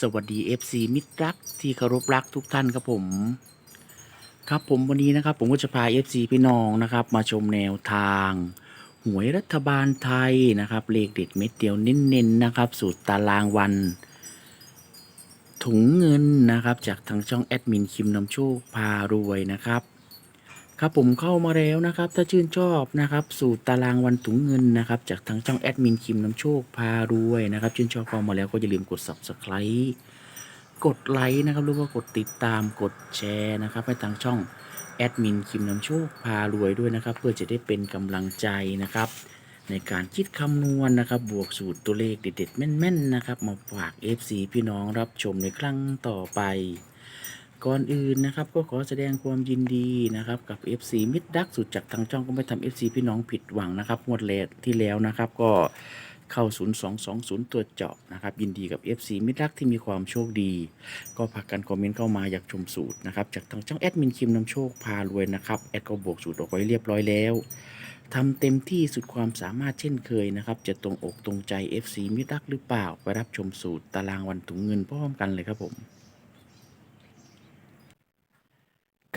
สวัสดี FC มิตรรักที่เคารพรักทุกท่านครับผม ครับผมวันนี้นะครับ ผมก็จะพา FC พี่น้องนะครับ มาชมแนวทาง หวยรัฐบาลไทยนะครับ เลขเด็ดเม็ดเดียวเน้นๆนะครับ สูตรตารางวัน ถุงเงินนะครับ จากทางช่องแอดมินคิมนำโชคพารวยนะครับ ครับผมเข้ามาแล้วนะครับ ถ้าชื่นชอบนะครับ สูตรตารางวันถุงเงินนะครับ จากทางช่องแอดมินคิมน้ำโชคพารวยนะครับ ชื่นชอบเข้ามาแล้วก็อย่าลืมกด subscribe กดไลค์นะครับหรือว่ากดติดตามกดแชร์นะครับ ให้ทางช่องแอดมินคิมน้ำโชคพารวยด้วยนะครับ เพื่อจะได้เป็นกำลังใจนะครับ ในการคิดคำนวณนะครับ บวกสูตรตัวเลขเด็ดๆแม่นๆนะครับ มาฝาก FC พี่น้องรับชมในครั้งต่อไป ก่อนอื่นนะครับก็ขอแสดงความยินดีนะครับกับ FC มิดดักสุดจากทางช่องก็ไม่ทำ FC พี่น้องผิดหวังนะครับงวดเลทที่แล้วนะครับก็เข้า 0220 ตัวเจาะนะครับ ยินดีกับ FC มิดดักที่มีความโชคดี ก็พักกันคอมเมนต์เข้ามาอยากชมสูตรนะครับ จากทางช่องแอดมินคิมนำโชคพารวยนะครับ แอดก็บวกสูตรออกไว้เรียบร้อยแล้วทำเต็มที่สุดความสามารถเช่นเคยนะครับ จะตรงอกตรงใจ FC มิดดักหรือเปล่า ไปรับชมสูตรตารางวันถุงเงินพร้อมกันเลยครับผม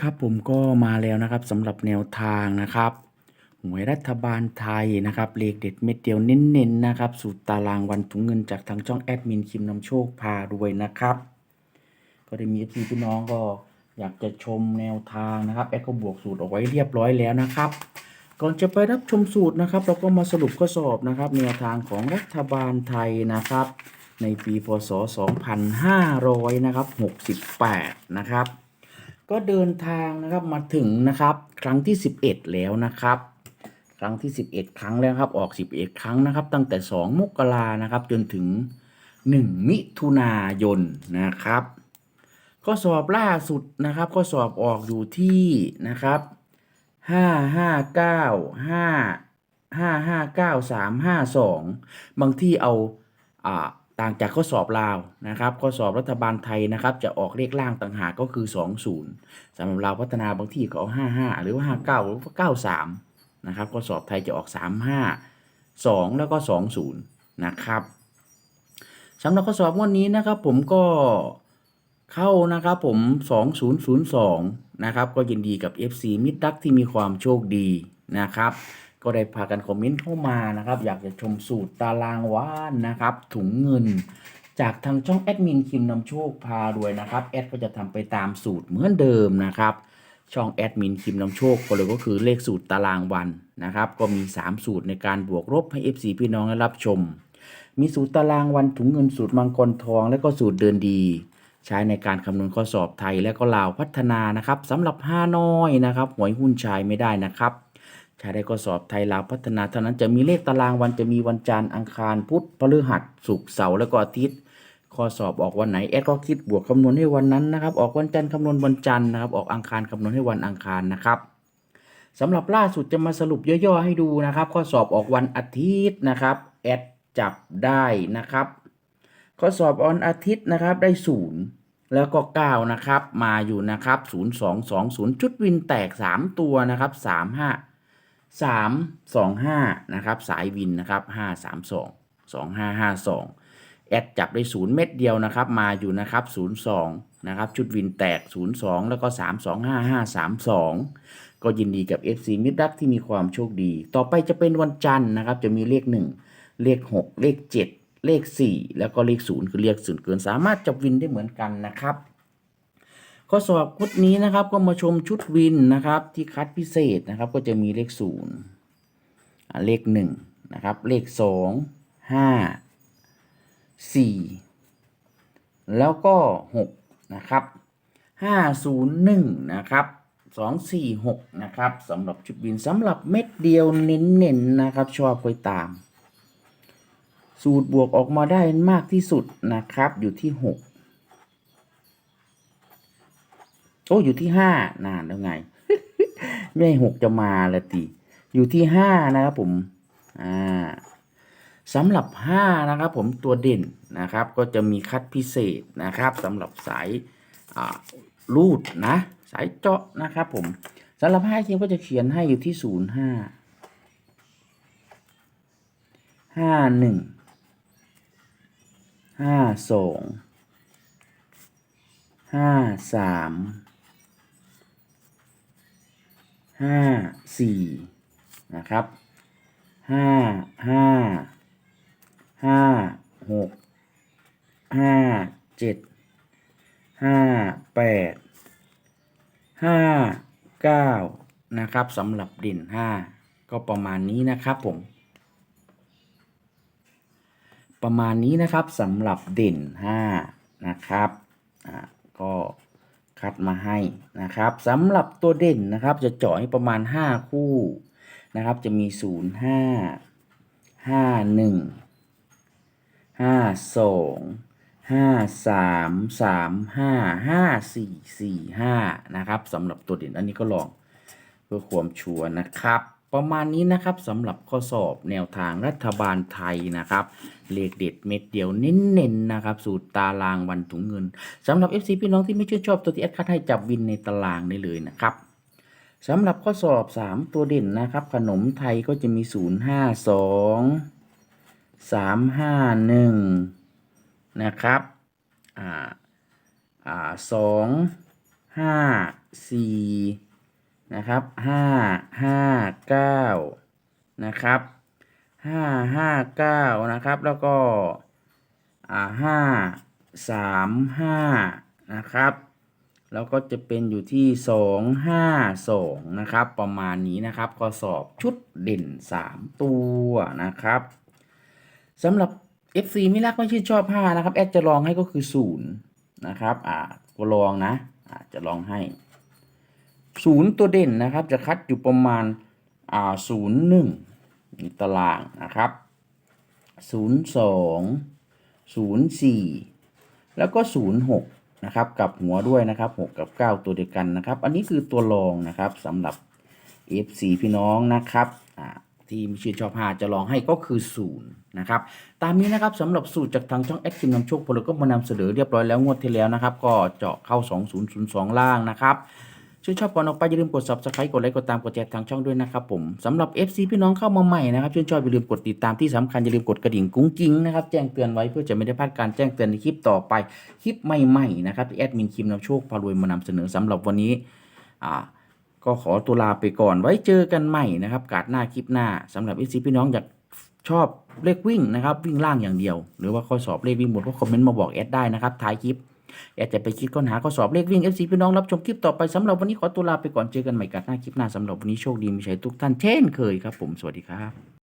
ครับผมก็มาแล้วนะครับสำหรับแนวทางนะครับหวยรัฐบาลไทยนะครับเลขเด็ดเม็ดเดียวเน้นๆนะครับสูตรตารางวันถุงเงินจากทางช่องแอดมินคิมนำโชคพารวยนะครับ ก็ได้มีเอฟซีพี่น้องก็อยากจะชมแนวทางนะครับแอดก็บวกสูตรเอาไว้เรียบร้อยแล้วนะครับ ก่อนจะไปรับชมสูตรนะครับ เราก็มาสรุปข้อสอบนะครับแนวทางของรัฐบาลไทยนะครับ ในปีพศ 2500นะครับ68 นะครับ ก็เดินทางนะครับมาถึงนะครับ ครั้งที่ 11 แล้วนะครับ ครั้งที่ 11 ครั้งแล้วครับออก 11 ครั้งนะครับ ตั้งแต่ 2 มกรานะครับจนถึง 1 มิถุนายนนะครับข้อสอบล่าสุดนะครับข้อสอบออกอยู่ที่นะครับ5 5 9 5 5 5 9 3 5 2บางที่เอาอ่า ต่างจากข้อสอบลาวนะครับข้อสอบรัฐบาลไทยนะครับ จะออกเลขล่างต่างหากก็คือ 20สำหรับลาวพัฒนาบางที่ก็เอา55 หรือว่า 59 หรือว่า93 นะครับข้อสอบไทยจะออก 35 2 แล้วก็ 20 นะครับสำหรับข้อสอบวันนี้นะครับผมก็เข้านะครับผม 2002 นะครับก็ยินดีกับ FC มิดดักที่มีความโชคดีนะครับ ก็ได้พากันคอมเมนต์เข้ามานะครับ อยากจะชมสูตรตารางว่านนะครับ ถุงเงิน จากทางช่องแอดมินคิมนำโชคพารวยนะครับแอดก็จะทำไปตามสูตรเหมือนเดิมนะครับ ช่องแอดมินคิมนำโชคก็เลยก็คือเลขสูตรตารางวันนะครับ ก็มี 3 สูตรในการบวกลบให้ FC พี่น้องได้รับชม มีสูตรตารางวันถุงเงินสูตรมังกรทอง และก็สูตรเดินดีใช้ในการคำนวณข้อสอบไทยและก็ลาวพัฒนานะครับสำหรับห้าน้อยนะครับหวยหุ้นชายไม่ได้นะครับ ใช้ได้ข้อสอบไทยลาวพัฒนาเท่านั้นจะมีเลขตารางวันจะมีวันจันทร์อังคารพุธพฤหัสศุกร์เสาร์แล้วก็อาทิตย์ข้อสอบออกวันไหนแอดก็คิดบวกคำนวณให้วันนั้นนะครับ ออกวันจันทร์คำนวณวันจันทร์นะครับ ออกอังคารคำนวณให้วันอังคารนะครับสำหรับล่าสุดจะมาสรุปย่อๆให้ดูนะครับ ข้อสอบออกวันอาทิตย์นะครับแอดจับได้นะครับ ข้อสอบวันอาทิตย์นะครับได้ศูนย์แล้วก็ 9 นะครับ มาอยู่นะครับ 0 2 2 0ชุดวินแตก 3 ตัวนะครับ 3 5 3 2 5นะครับสายวินนะครับ5 3 2 2 5 5 2 แอดจับได้ 0 เม็ดเดียวนะครับ มาอยู่นะครับ 0 2 นะครับ ชุดวินแตก 0 2 แล้วก็ 3 2 5 5 3 2 ก็ยินดีกับ FC มิดดักที่มีความโชคดี ต่อไปจะเป็นวันจันทร์นะครับ จะมีเลข 1 เลข 6 เลข 7 เลข 4 แล้วก็เลข 0 คือเลขศูนย์เกินสามารถจับวินได้เหมือนกันนะครับ ข้อสอบชุดนี้นะครับก็มาชมชุดวินนะครับ ที่คัดพิเศษนะครับ ก็จะมีเลข0อ่าเลข1นะครับ เลข2 5 4แล้วก็6นะครับ501นะครับ246นะครับสำหรับชุดวินสำหรับเม็ดเดียวเน้นๆนะครับ ชอบคอยตาม สูตรบวกออกมาได้มากที่สุดนะครับ อยู่ที่ โอ้อยู่ที่ห้านานแล้วไง ไม่หกจะมาละติอยู่ที่ห้านะครับผมอ่าสำหรับห้านะครับผมตัวเด่นนะครับ ก็จะมีคัดพิเศษนะครับสำหรับสายอ่ารูดนะสายเจาะนะครับผมสำหรับห้าคิงก็จะเขียนให้อยู่ที่ศูนย์ห้าห้าหนึ่งห้าสองห้าสาม ห้าสี่นะครับห้าห้าห้าหกห้าเจ็ดห้าแปดห้าเก้านะครับสำหรับด่นห้าก็ประมาณนี้นะครับผม ประมาณนี้นะครับสำหรับด่น5นะครับอ่าก็ คัดมาให้นะครับสำหรับตัวเด่นนะครับจะเจาะให้ประมาณ 5 คู่นะครับ จะมี 0 5 5 1 5 2 5 3 3 5 5 4 4 5นะครับสำหรับตัวเด่นอันนี้ก็ลองเพื่อความชัวร์นะครับ ประมาณนี้นะครับสำหรับข้อสอบแนวทางรัฐบาลไทยนะครับ เลขเด็ดเม็ดเดียวเน้นๆนะครับ สูตรตารางวันถุงเงินสำหรับ FC พี่น้องที่ไม่ชื่นชอบตัวที่แอดคัดให้จับวินในตารางได้เลยนะครับสำหรับข้อสอบ 3 ตัวเด่นนะครับ ขนมไทยก็จะมี 052 351 นะครับอ่าอ่าสองห้าสี่ นะครับห้าห้าเก้านะครับห้าห้าเก้านะครับ แล้วก็อ่าห้าสามห้านะครับ แล้วก็จะเป็นอยู่ที่สองห้าสองนะครับ ประมาณนี้นะครับข้อสอบชุดเด่นสามตัวนะครับสำหรับ FC ไม่รักไม่ชื่นชอบ5นะครับ แอดจะลองให้ก็คือ0นะครับ อ่าก็ลองนะ อ่าจะลองให้ 0ตัวเด่นนะครับ จะคัดอยู่ประมาณอ่า0 1ในตารางนะครับ0 2 0 4แล้วก็0 6นย์หกนะครับกับหัวด้วยนะครับ6กับ9ตัวเดียวกันนะครับ อันนี้คือตัวรองนะครับสำหรับ FC พี่น้องนะครับอ่าที่ม่ชื่นชอบ5จะลองให้ก็คือ0นะครับ ตามนี้นะครับสำหรับสูตรจากทางช่องแอดคิมนำโชคพลก็มานำเสนอเรียบร้อยแล้วงวดที่แล้วนะครับ ก็เจาะเข้า 2002 ล่างนะครับ ชื่นชอบก่อนออกไปอย่าลืมกด subscribe กดไลค์กดตามกดแชร์ทางช่องด้วยนะครับผมสำหรับ FC พี่น้องเข้ามาใหม่นะครับชื่นชอบอย่าลืมกดติดตามที่สำคัญอย่าลืมกดกระดิ่งกุ้งกิ้งนะครับแจ้งเตือนไว้เพื่อจะไม่ได้พลาดการแจ้งเตือนในคลิปต่อไปคลิปใหม่ๆนะครับที่แอดมินคิมนำโชคพารวยมานำเสนอสำหรับวันนี้อ่าก็ขอตัวลาไปก่อนไว้เจอกันใหม่นะครับกาดหน้าคลิปหน้าสำหรับ FC พี่น้องอยากชอบเลขวิ่งนะครับวิ่งล่างอย่างเดียว หรือว่าข้อสอบเลขวิ่งหมดก็คอมเมนต์มาบอกแอดได้นะครับท้ายคลิป แอดจะไปคิดค้นหาข้อสอบเลขวิ่ง FC พี่น้องรับชมคลิปต่อไปสำหรับวันนี้ขอตัวลาไปก่อนเจอกันใหม่กันหน้าคลิปหน้าสำหรับวันนี้โชคดีมีชัยทุกท่านเช่นเคยครับผมสวัสดีครับ